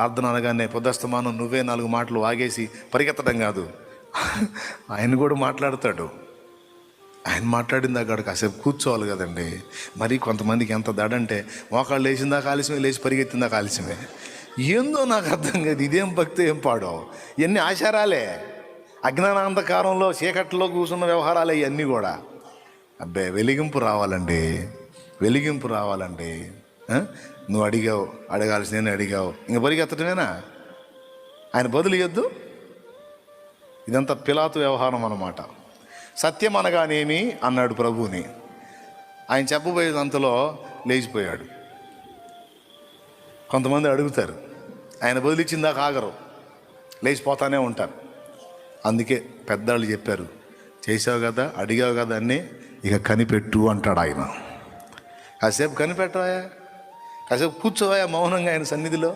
ప్రార్థన అనగానే పొద్దస్తమానం నువ్వే నాలుగు మాటలు వాగేసి పరిగెత్తడం కాదు. ఆయన కూడా మాట్లాడతాడు. ఆయన మాట్లాడిన దాకా కాసేపు కూర్చోవాలి కదండి. మరి కొంతమందికి ఎంత దడంటే మోకాళ్ళు లేచిందా ఆలస్యమే లేచి పరిగెత్తిందా ఆలస్యమే. ఏందో నాకు అర్థం కాదు ఇదేం భక్తి ఏం పాడో. ఇవన్నీ ఆచారాలే. అజ్ఞానాంధకారంలో చీకట్లో కూర్చున్న వ్యవహారాలే ఇవన్నీ కూడా. అబ్బే వెలిగింపు రావాలండి. వెలిగింపు రావాలండి. నువ్వు అడిగావు అడగాల్సి నేను అడిగావు. ఇంక పరిగెత్తటమేనా? ఆయన బదులు ఇవ్వద్దు ఇదంతా పిలాతు వ్యవహారం అన్నమాట. సత్యం అనగానేమి? అన్నాడు ప్రభువుని. ఆయన చెప్పబోయేదంతలో లేచిపోయాడు. కొంతమంది అడుగుతారు ఆయన బదిలిచ్చిందాక ఆగరు. లేచిపోతానే ఉంటారు. అందుకే పెద్దవాళ్ళు చెప్పారు చేసావు కదా అడిగావు కదా అన్నీ ఇక కనిపెట్టు అంటాడు ఆయన. కాసేపు కనిపెట్టవా కాసేపు కూర్చోవా మౌనంగా ఆయన సన్నిధిలో?